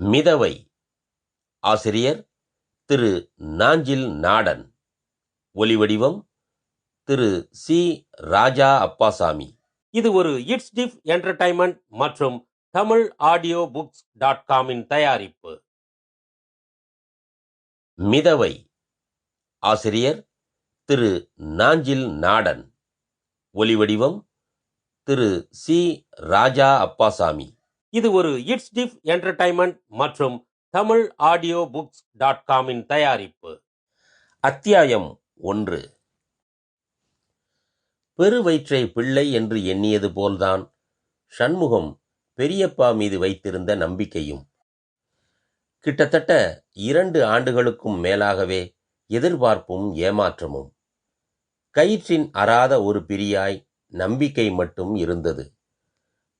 மிதவை. ஆசிரியர் திரு. நாஞ்சில் நாடன். ஒலிவடிவம் திரு. சி. ராஜா அப்பாசாமி. இது ஒரு இட்ஸ் டிஃப் என்டர்டைன்மெண்ட் மற்றும் தமிழ் ஆடியோ புக்ஸ் டாட் காமின் தயாரிப்பு. மிதவை. ஆசிரியர் திரு. நாஞ்சில் நாடன். ஒலிவடிவம் திரு. சி. ராஜா அப்பாசாமி. இது ஒரு இட்ஸ் டிஃப் என்டர்டைன்மெண்ட் மற்றும் தமிழ் ஆடியோ புக்ஸ் டாட் காமின் தயாரிப்பு. அத்தியாயம் ஒன்று. பெருவயிற்றை பிள்ளை என்று எண்ணியது போல்தான் சண்முகம் பெரியப்பா மீது வைத்திருந்த நம்பிக்கையும். கிட்டத்தட்ட இரண்டு ஆண்டுகளுக்கும் மேலாகவே எதிர்பார்ப்பும் ஏமாற்றமும். கயிற்றின் அறாத ஒரு பிரியாய் நம்பிக்கை மட்டும் இருந்தது.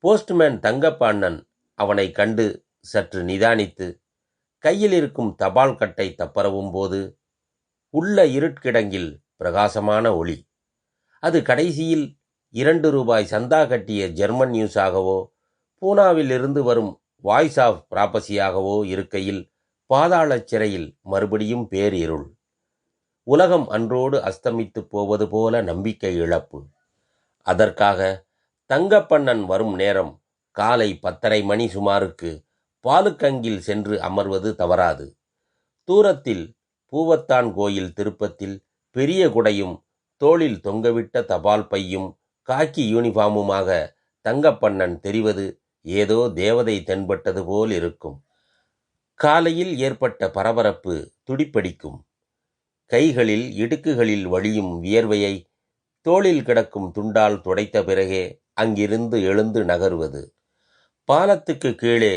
போஸ்ட்மேன் தங்கப்பாண்ணன் அவனை கண்டு சற்று நிதானித்து கையில் இருக்கும் தபால் கட்டை தப்பரவும் போது உள்ள இருட்கிடங்கில் பிரகாசமான ஒளி. அது கடைசியில் இரண்டு ரூபாய் சந்தா கட்டிய ஜெர்மன் நியூஸாகவோ பூனாவில் இருந்து வரும் வாய்ஸ் ஆஃப் ப்ராப்பசியாகவோ இருக்கையில் பாதாளச் சிறையில் மறுபடியும் பேரிருள். உலகம் அன்றோடு அஸ்தமித்துப் போவது போல நம்பிக்கை இழப்பு. அதற்காக தங்கப்பண்ணன் வரும் நேரம். காலை பத்தரை மணி சுமாருக்கு பாலுக்கங்கில் சென்று அமர்வது தவறாது. தூரத்தில் பூவத்தான் கோயில் திருப்பத்தில் பெரிய குடையும் தோளில் தொங்கவிட்ட தபால் பையும் காக்கி யூனிஃபார்முமாக தங்கப்பண்ணன் தெரிவது ஏதோ தேவதை தென்பட்டது போல் இருக்கும். காலையில் ஏற்பட்ட பரபரப்பு துடிப்படிக்கும். கைகளில் இடுக்குகளில் வழியும் வியர்வையை தோளில் கிடக்கும் துண்டால் துடைத்த பிறகே அங்கிருந்து எழுந்து நகர்வது. பாலத்துக்கு கீழே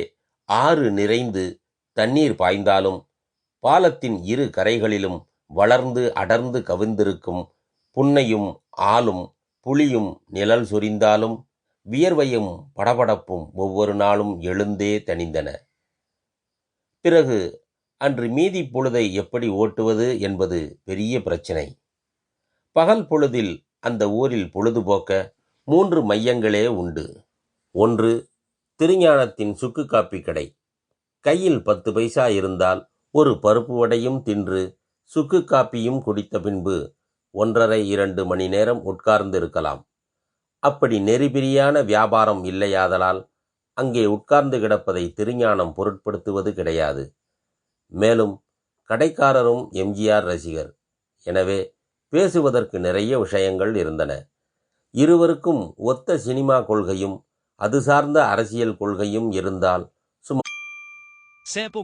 ஆறு நிறைந்து தண்ணீர் பாய்ந்தாலும் பாலத்தின் இரு கரைகளிலும் வளர்ந்து அடர்ந்து கவிழ்ந்திருக்கும் புன்னையும் ஆளும் புளியும் நிழல் சொரிந்தாலும் வியர்வையும் படபடப்பும் ஒவ்வொரு நாளும் எழுந்தே தணிந்தன. பிறகு அன்று மீதி பொழுதை எப்படி ஓட்டுவது என்பது பெரிய பிரச்சினை. பகல் பொழுதில் அந்த ஊரில் பொழுதுபோக்க மூன்று மையங்களே உண்டு. ஒன்று திருஞானத்தின் சுக்கு காப்பி கடை. கையில் பத்து பைசா இருந்தால் ஒரு பருப்பு வடையும் தின்று சுக்கு காப்பியும் குடித்த பின்பு ஒன்றரை இரண்டு மணி நேரம் உட்கார்ந்து இருக்கலாம் அப்படி நெறிபிரியான வியாபாரம் இல்லையாதலால் அங்கே உட்கார்ந்து கிடப்பதை திருஞானம் பொருட்படுத்துவது கிடையாது. மேலும் கடைக்காரரும் எம்ஜிஆர் ரசிகர். எனவே பேசுவதற்கு நிறைய விஷயங்கள் இருந்தன. இருவருக்கும் ஒத்த சினிமா கொள்கையும் அது சார்ந்த அரசியல் கொள்கையும் இருந்தால் Sample